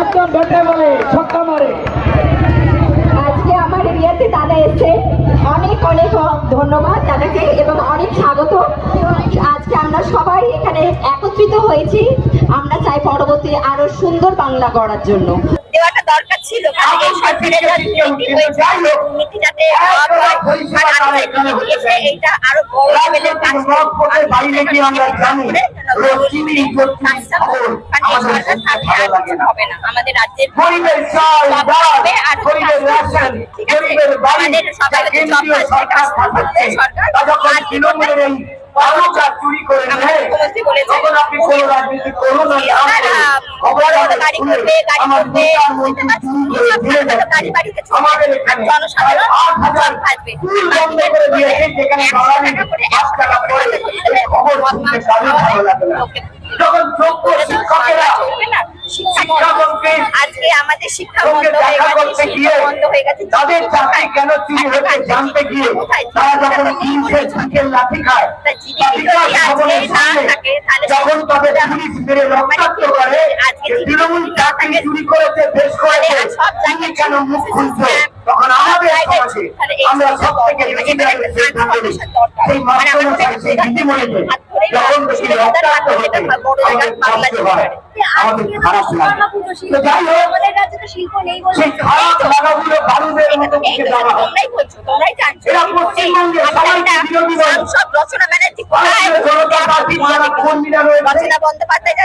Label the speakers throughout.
Speaker 1: একদম ব্যাটে বলে, ছক্কা মারে।
Speaker 2: আজকে আমার এরিয়াতে দাদা এসছে। অনেক অনেক ধন্যবাদ দাদাকে এবং অনেক স্বাগত। আমরা সবাই এখানে একত্রিত হয়েছি আমরা চাই পরবর্তী আরও সুন্দর বাংলা গড়ার জন্য দেওয়াটা দরকার ছিল হয়, এইটা আরও বড় লেভেলের কাজ হবে না আমাদের রাজ্যের আমাদের সবাই
Speaker 3: সরকার চুরি করে নেয়। তখন আপনি কোন রাজনীতি করুন। আমাদের এখানে আট হাজার স্কুল বন্ধ করে দিয়েছে যেখানে বাঙালি পাঁচ টাকা করে খবর শুনতে কারণ ভালো লাগে না। যখন যোগ্য শিক্ষকেরা
Speaker 2: চলবে না শিক্ষা
Speaker 3: শিক্ষামন্ত্রী
Speaker 2: আজকে আমাদের শিক্ষা
Speaker 3: সঙ্গে
Speaker 2: বন্ধ হয়ে গেছে শিক্ষা বন্ধ হয়ে গেছে।
Speaker 3: তাদের চাকরি কেন চুরি হয়েছে জানতে গিয়ে তারা যখন পুলিশের দিকের লাঠি খায় লাঠি খাওয়ার খবরের সামনে যখন তাদের পুলিশ মেরে রক্তাক্ত করে তৃণমূল চাকরি চুরি করেছে বেশ করেছে কেন মুখ খুলছে? তখন আমাদের সমাজে আমরা সব থেকে বেশি চেষ্টা করি সেই মাস্টারমশাই সেই দিদিমণিকে যখন বেশি রক্তাক্ত হতে আমাদের হয় আমাদের খারাপ লাগে। তো যাই হোক
Speaker 2: আমাদের রাজ্যে তো শিল্প নেই বলে
Speaker 3: সেই খারাপ লাগাগুলো বারুদের মতো মুখে দেওয়া হয়। এরা পশ্চিমবঙ্গে সবাই বিরোধী দল।
Speaker 2: সব রচনা ব্যানার্জি কোথায়?
Speaker 3: জনতা পার্টির যারা কর্মীরা রয়েছে
Speaker 2: রচনা বন্দ্যোপাধ্যায় যা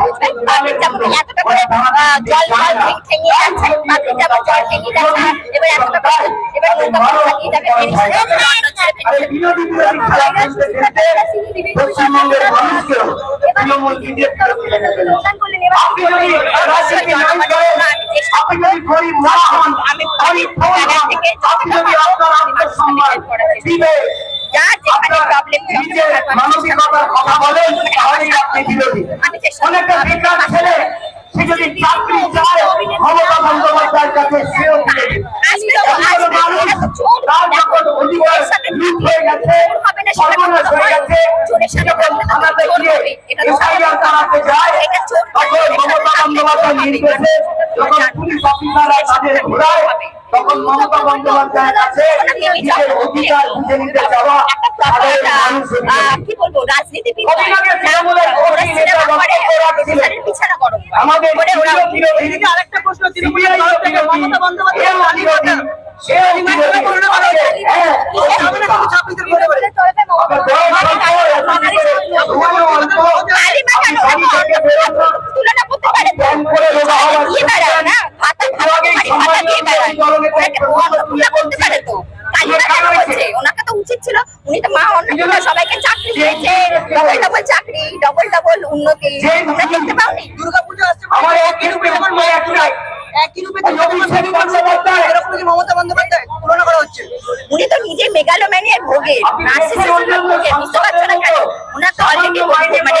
Speaker 2: বুঝবে, public যেমন এতটা করে, জল জল ঠেঙিয়ে যাচ্ছে, public যেমন জল ঠেঙিয়ে যাচ্ছে, এবার এতটা করে, এবার নৌকা করে চালিয়ে যাবে,
Speaker 3: পশ্চিমবঙ্গের মানুষকেও তৃণমূল বিজেপি যদি গরিব না হন
Speaker 2: আমি
Speaker 3: গরিব আত্মসম্মান দিবে
Speaker 2: যা যেখানে
Speaker 3: আপনার
Speaker 2: প্রবলেম
Speaker 3: নিজের মানসিকতার কথা বলেন তাহলেই আপনি বিরোধী। অনেকটা বেকার ছেলে সে যদি চাকরি চায় মমতা বন্দ্যোপাধ্যায়ের কাছে সেও মানুষ তার যখন অধিকার লুট হয়ে গেছে সর্বনাশ হয়ে গেছে যখন থানাতে গিয়ে এসআইআর করাতে যায় তখন মমতা বন্দ্যোপাধ্যায় নির্দেশে যখন পুলিশ অফিসাররা তাদের ঘোরায় তখন মমতা বন্দ্যোপাধ্যায়ের কাছে নিজের অধিকার বুঝে নিতে যাওয়া তাদের
Speaker 2: কি বলব রাজনীতিবিদ বিছানা গরম। ওরা
Speaker 4: আরেকটা প্রশ্ন মমতা বন্দ্যোপাধ্যায়।
Speaker 2: তুলনা করতে পারে তো?
Speaker 3: ব্যান করে রোগা হওয়ার
Speaker 2: দিয়ে বেড়ায় না ভাতা ভাতা বাড়ি ভাতা দিয়ে বেড়ায় ওনাকে তুলনা করতে পারে তো? কালী মা কেন ওনাকে তো উচিত ছিল উনি তো মা অন্নপূর্ণা সবাইকে চাকরি দিয়েছে। ডবল ডবল চাকরি ডবল ডবল উন্নতি। তোমরা দেখতে পাওনি?
Speaker 4: দুর্গাপুজো আসছে
Speaker 3: আমার একই রূপে আমার একটাই
Speaker 4: একই রূপে এরকম কি মমতা বন্দ্যোপাধ্যায় তুলনা করা হচ্ছে?
Speaker 2: উনি তো নিজে মেগালোম্যানিয়ার ভোগে। নার্সিসিজমের ভোগে। বুঝতে পারছ না কেন? ওনার তো অলরেডি মানে